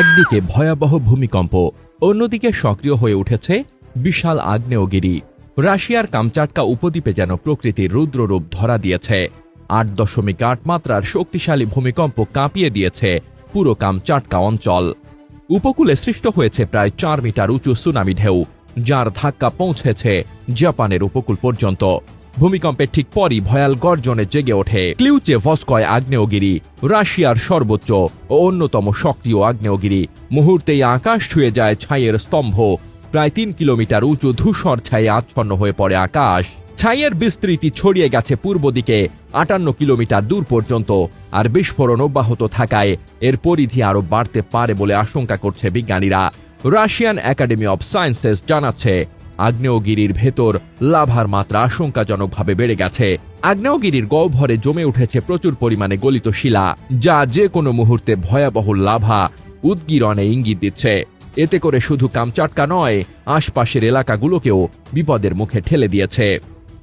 একদিকে ভয়াবহ ভূমিকম্প, অন্যদিকে সক্রিয় হয়ে উঠেছে বিশাল আগ্নেয়গিরি। রাশিয়ার কামচাটকা উপদ্বীপে যেন প্রকৃতির রুদ্ররূপ ধরা দিয়েছে। আট দশমিক আট মাত্রার শক্তিশালী ভূমিকম্প কাঁপিয়ে দিয়েছে পুরো কামচাটকা অঞ্চল। উপকূলে সৃষ্ট হয়েছে প্রায় চার মিটার উঁচু সুনামি ঢেউ, যার ধাক্কা পৌঁছেছে জাপানের উপকূল পর্যন্ত। ভূমিকম্পের ঠিক পরই ভয়াল গর্জনে জেগে ওঠে। ক্লিউচে ভস্কয় আগ্নেয়গিরি, রাশিয়ার সর্বোচ্চ ও অন্যতম সক্রিয় আগ্নেয়গিরি। মুহূর্তেই আকাশ ছুঁয়ে যায় ছাইয়ের স্তম্ভ। প্রায় তিন কিলোমিটার উঁচু ধূসর ছায়ে আচ্ছন্ন হয়ে পড়ে আকাশ। ছাইয়ের বিস্তৃতি ছড়িয়ে গেছে পূর্ব দিকে, আটান্ন কিলোমিটার দূর পর্যন্ত। আর বিস্ফোরণ অব্যাহত থাকায় এর পরিধি আরও বাড়তে পারে বলে আশঙ্কা করছে বিজ্ঞানীরা। রাশিয়ান একাডেমি অব সায়েন্সেস জানাচ্ছে আগ্নেয়গিরির ভেতর লাভার মাত্রা আশঙ্কাজনকভাবে বেড়ে গেছে। আগ্নেয়গিরির গহ্বরে জমে উঠেছে প্রচুর পরিমাণে গলিত শিলা, যা যে কোনো মুহূর্তে ভয়াবহ লাভা উদ্গিরণে ইঙ্গিত দিচ্ছে। এতে করে শুধু কামচাটকা নয়, আশপাশের এলাকাগুলোকেও বিপদের মুখে ঠেলে দিয়েছে।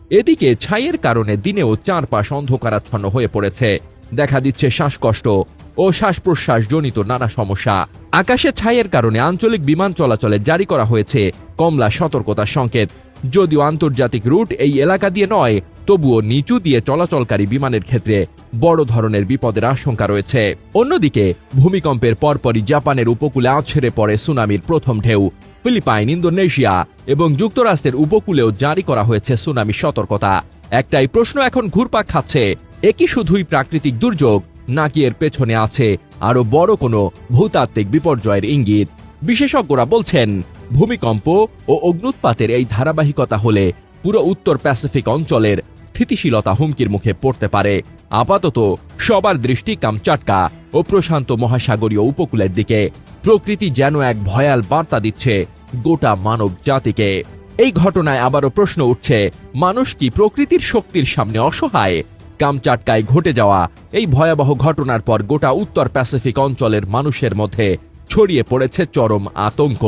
এদিকে ছাইয়ের কারণে দিনেও চারপাশ অন্ধকারাচ্ছন্ন হয়ে পড়েছে। দেখা দিচ্ছে শ্বাসকষ্ট ও শ্বাস প্রশ্বাস জনিত নানা সমস্যা। আকাশে ছাইয়ের কারণে আঞ্চলিক বিমান চলাচলে জারি করা হয়েছে কমলা সতর্কতার সংকেত। যদিও আন্তর্জাতিক রুট এই এলাকা দিয়ে নয়, তবুও নিচু দিয়ে চলাচলকারী বিমানের ক্ষেত্রে বড় ধরনের বিপদের আশঙ্কা রয়েছে। অন্যদিকে, ভূমিকম্পের পরপরই জাপানের উপকূলে আছড়ে পড়ে সুনামির প্রথম ঢেউ। ফিলিপাইন, ইন্দোনেশিয়া এবং যুক্তরাষ্ট্রের উপকূলেও জারি করা হয়েছে সুনামি সতর্কতা। একটাই প্রশ্ন এখন ঘুরপাক খাচ্ছে একই শুধুই প্রাকৃতিক দুর্যোগ নাকি এর পেছনে আছে। আরও বড় কোনো ভূতাত্ত্বিক বিপর্যয়ের ইঙ্গিত। বিশেষজ্ঞরা বলছেন, ভূমিকম্প ও অগ্নুৎপাতের এই ধারাবাহিকতা হলে পুরো উত্তর প্যাসিফিক অঞ্চলের স্থিতিশীলতা হুমকির মুখে পড়তে পারে। আপাতত সবার দৃষ্টি কামচাটকা ও প্রশান্ত মহাসাগরীয় উপকূলের দিকে। প্রকৃতি যেন এক ভয়াল বার্তা দিচ্ছে গোটা মানব জাতিকে। এই ঘটনায় আবারও প্রশ্ন উঠছে, মানুষ কি প্রকৃতির শক্তির সামনে অসহায়? কামচাটকায় ঘটে যাওয়া এই ভয়াবহ ঘটনার পর গোটা উত্তর প্যাসিফিক অঞ্চলের মানুষের মধ্যে ছড়িয়ে পড়েছে চরম আতঙ্ক।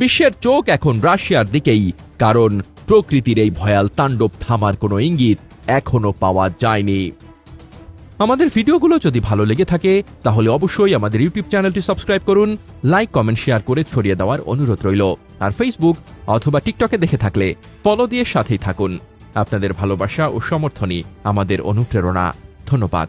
বিশ্বের চোখ এখন রাশিয়ার দিকেই, কারণ প্রকৃতির এই ভয়াল তাণ্ডব থামার কোনো ইঙ্গিত এখনও পাওয়া যায়নি। আমাদের ভিডিওগুলো যদি ভালো লেগে থাকে, তাহলে অবশ্যই আমাদের ইউটিউব চ্যানেলটি সাবস্ক্রাইব করুন, লাইক, কমেন্ট, শেয়ার করে ছড়িয়ে দেওয়ার অনুরোধ রইল। আর ফেসবুক অথবা টিকটকে দেখে থাকলে ফলো দিয়ে সাথেই থাকুন। আপনাদের ভালোবাসা ও সমর্থনই আমাদের অনুপ্রেরণা। ধন্যবাদ।